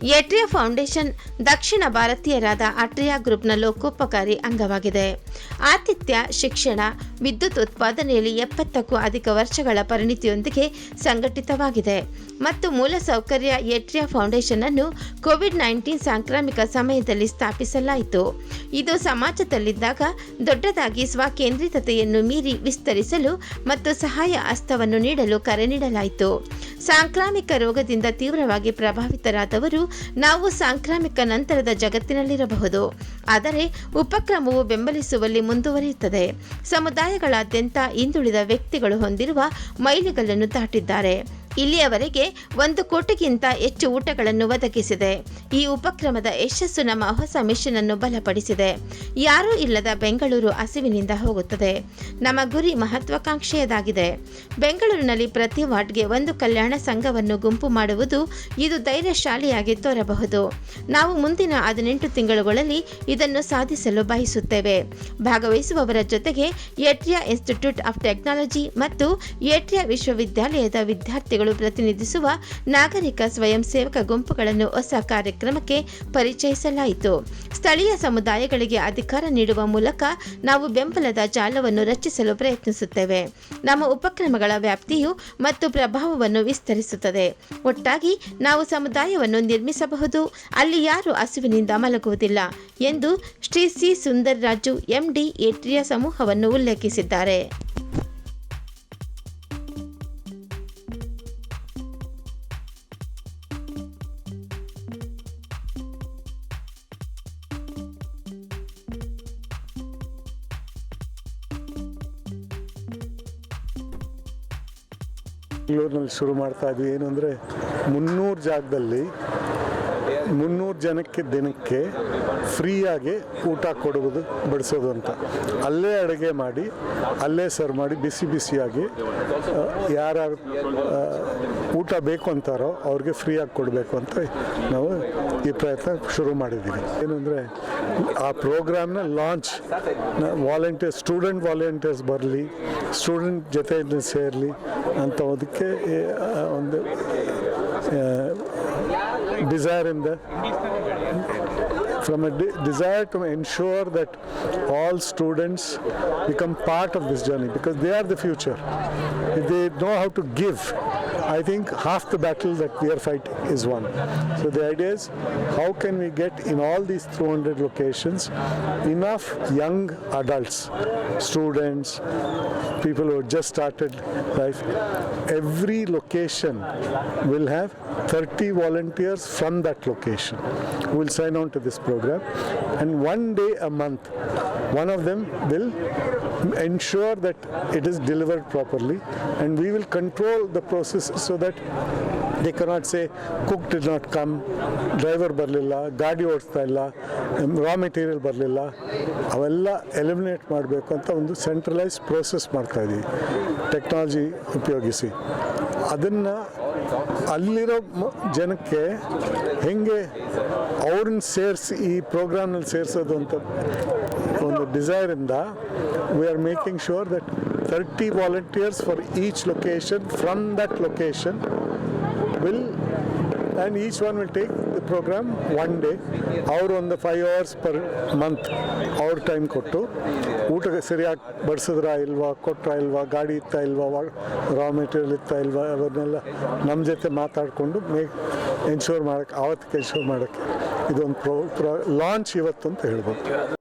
ಎಟ್ರಿಯಾ foundation ದಕ್ಷಿಣ ಭಾರತೀಯರಾದ ಅಟ್ರಿಯಾ ಗ್ರೂಪ್ನ ಲೋಕೋಪಕಾರಿ ಅಂಗವಾಗಿದೆ. ಆತಿಥ್ಯ, ಶಿಕ್ಷಣ, ವಿದ್ಯುತ್ ಉತ್ಪಾದನೆಯಲ್ಲಿ ಎಪ್ಪತ್ತಕ್ಕೂ ಅಧಿಕ ವರ್ಷಗಳ ಪರಿಣಿತಿಯೊಂದಿಗೆ ಸಂಘಟಿತವಾಗಿದೆ ಮತ್ತು ಮೂಲಸೌಕರ್ಯ ಎಟ್ರಿಯಾ ಫೌಂಡೇಶನ್ ಅನ್ನು ಕೋವಿಡ್ ನೈನ್ಟೀನ್ ಸಾಂಕ್ರಾಮಿಕ ಸಮಯದಲ್ಲಿ ಸ್ಥಾಪಿಸಲಾಯಿತು. ಇದು ಸಮಾಜದಲ್ಲಿದ್ದಾಗ ದೊಡ್ಡದಾಗಿ ಸ್ವಕೇಂದ್ರಿತತೆಯನ್ನು ಮೀರಿ ವಿಸ್ತರಿಸಲು ಮತ್ತು ಸಹಾಯ ಹಸ್ತವನ್ನು ನೀಡಲು ಕರೆ ನೀಡಲಾಯಿತು. ಸಾಂಕ್ರಾಮಿಕ ರೋಗದಿಂದ ತೀವ್ರವಾಗಿ ಪ್ರಭಾವಿತರಾದವರು ನಾವು ಸಾಂಕ್ರಾಮಿಕ ನಂತರದ ಜಗತ್ತಿನಲ್ಲಿರಬಹುದು. ಆದರೆ ಉಪಕ್ರಮವು ಬೆಂಬಲಿಸುವಲ್ಲಿ ಮುಂದುವರಿಯುತ್ತದೆ. ಸಮುದಾಯಗಳಾದ್ಯಂತ ಹಿಂದುಳಿದ ವ್ಯಕ್ತಿಗಳು ಹೊಂದಿರುವ ಮೈಲಿಗಲ್ಲನ್ನು ದಾಟಿದ್ದಾರೆ. ಇಲ್ಲಿಯವರೆಗೆ ಒಂದು ಕೋಟಿಗಿಂತ ಹೆಚ್ಚು ಊಟಗಳನ್ನು ಒದಗಿಸಿದೆ. ಈ ಉಪಕ್ರಮದ ಯಶಸ್ಸು ನಮ್ಮ ಹೊಸ ಮಿಷನ್ ಅನ್ನು ಬಲಪಡಿಸಿದೆ. ಯಾರೂ ಇಲ್ಲದ ಬೆಂಗಳೂರು ಹಸಿವಿನಿಂದ ಹೋಗುತ್ತದೆ. ನಮ್ಮ ಗುರಿ ಮಹತ್ವಾಕಾಂಕ್ಷೆಯದಾಗಿದೆ. ಬೆಂಗಳೂರಿನಲ್ಲಿ ಪ್ರತಿ ವಾರ್ಡ್ಗೆ ಒಂದು ಕಲ್ಯಾಣ ಸಂಘವನ್ನು ಗುಂಪು ಮಾಡುವುದು ಇದು ಧೈರ್ಯಶಾಲಿಯಾಗಿ ತೋರಬಹುದು. ನಾವು ಮುಂದಿನ ಹದಿನೆಂಟು ತಿಂಗಳುಗಳಲ್ಲಿ ಇದನ್ನು ಸಾಧಿಸಲು ಬಯಸುತ್ತೇವೆ. ಭಾಗವಹಿಸುವವರ ಜೊತೆಗೆ ಏಟ್ರಿಯಾ ಇನ್ಸ್ಟಿಟ್ಯೂಟ್ ಆಫ್ ಟೆಕ್ನಾಲಜಿ ಮತ್ತು ಏಟ್ರಿಯಾ ವಿಶ್ವವಿದ್ಯಾಲಯದ ವಿದ್ಯಾರ್ಥಿಗಳು ಪ್ರತಿನಿಧಿಸುವ ನಾಗರಿಕ ಸ್ವಯಂ ಸೇವಕ ಗುಂಪುಗಳನ್ನು ಹೊಸ ಕಾರ್ಯಕ್ರಮಕ್ಕೆ ಪರಿಚಯಿಸಲಾಯಿತು. ಸ್ಥಳೀಯ ಸಮುದಾಯಗಳಿಗೆ ಅಧಿಕಾರ ನೀಡುವ ಮೂಲಕ ನಾವು ಬೆಂಬಲದ ಜಾಲವನ್ನು ರಚಿಸಲು ಪ್ರಯತ್ನಿಸುತ್ತೇವೆ. ನಮ್ಮ ಉಪಕ್ರಮಗಳ ವ್ಯಾಪ್ತಿಯು ಮತ್ತು ಪ್ರಭಾವವನ್ನು ವಿಸ್ತರಿಸುತ್ತದೆ. ಒಟ್ಟಾಗಿ ನಾವು ಸಮುದಾಯವನ್ನು ನಿರ್ಮಿಸಬಹುದು. ಅಲ್ಲಿ ಯಾರು ಹಸುವಿನಿಂದ ಮಲಗುವುದಿಲ್ಲ ಎಂದು Shri C Sundar Raju MD atria ಸಮೂಹವನ್ನು ಉಲ್ಲೇಖಿಸಿದ್ದಾರೆ. ಬೆಂಗಳೂರಿನಲ್ಲಿ ಶುರು ಮಾಡ್ತಾ ಇದ್ವಿ. ಏನು ಅಂದರೆ ಮುನ್ನೂರು ಜಾಗದಲ್ಲಿ ಮುನ್ನೂರು ಜನಕ್ಕೆ ದಿನಕ್ಕೆ ಫ್ರೀಯಾಗಿ ಊಟ ಕೊಡುವುದು, ಬಡಿಸೋದು ಅಂತ. ಅಲ್ಲೇ ಅಡುಗೆ ಮಾಡಿ, ಅಲ್ಲೇ ಸರ್ವ್ ಮಾಡಿ, ಬಿಸಿ ಬಿಸಿಯಾಗಿ ಯಾರ್ಯಾರು ಊಟ ಬೇಕು ಅಂತಾರೋ ಅವ್ರಿಗೆ ಫ್ರೀಯಾಗಿ ಕೊಡಬೇಕು ಅಂತ ನಾವು ಈ ಪ್ರಯತ್ನ ಶುರು ಮಾಡಿದ್ದೀವಿ. ಏನಂದರೆ, ಆ ಪ್ರೋಗ್ರಾಮ್ನ ಲಾಂಚ್ ವಾಲಂಟಿಯರ್ಸ್ ಸ್ಟೂಡೆಂಟ್ ವಾಲಂಟಿಯರ್ಸ್ ಬರಲಿ ಸ್ಟೂಡೆಂಟ್ ಜೊತೆ ಸೇರಲಿ ಅಂತ ಅದಕ್ಕೆ ಒಂದು the from a de- desire to ensure that all students become part of this journey because they are the future. If they know how to give, I think half the battle that we are fighting is won. So the idea is how can we get in all these 200 locations enough young adults, students, people who have just started life. Every location will have 30 volunteers from that location who will sign on to this program and one day a month one of them will ensure that it is delivered properly and we will control the process so that they cannot say, cook did not come driver ಬರಲಿಲ್ಲ, ಗಾಡಿ ಓಡಿಸ್ತಾ ಇಲ್ಲ raw material ಬರಲಿಲ್ಲ, ಅವೆಲ್ಲ eliminate ಮಾಡಬೇಕು ಅಂತ ಒಂದು centralise process ಮಾಡ್ತಾ ಇದ್ದೀವಿ ಟೆಕ್ನಾಲಜಿ ಉಪಯೋಗಿಸಿ. ಅದನ್ನು ಅಲ್ಲಿರೋ ಜನಕ್ಕೆ ಹೆಂಗೆ ಅವ್ರನ್ನ ಸೇರಿಸಿ, ಈ ಪ್ರೋಗ್ರಾಮ್ನಲ್ಲಿ ಸೇರಿಸೋದು ಅಂತ ಒಂದು ಡಿಸೈರಿಂದ we are making sure that thirty volunteers for each location from that location will and each one will take the programme one day ಅವರು ಒಂದು ಫೈವ್ ಅವರ್ಸ್ ಪರ್ ಮಂತ್ ಅವ್ರ ಟೈಮ್ ಕೊಟ್ಟು. ಊಟಕ್ಕೆ ಸರಿಯಾಗಿ ಬಡಿಸಿದ್ರಾ ಇಲ್ವಾ, ಕೊಟ್ರಾ ಇಲ್ವಾ, ಗಾಡಿ ಇತ್ತಾ ಇಲ್ವಾ ರಾ ಮೆಟೀರಿಯಲ್ ಇತ್ತಾ ಇಲ್ವಾ, ಅವನ್ನೆಲ್ಲ ನಮ್ಮ ಜೊತೆ ಮಾತಾಡಿಕೊಂಡು ಮೇಕ್ ಎನ್ಶೂರ್ ಮಾಡೋಕ್ಕೆ ಆವತ್ತಿಗೆ ಎನ್ಶೂರ್ ಮಾಡೋಕ್ಕೆ ಇದೊಂದು ಪ್ರೋ ಪ್ರಾ ಲಾಂಚ್ ಇವತ್ತು ಅಂತ ಹೇಳ್ಬೋದು.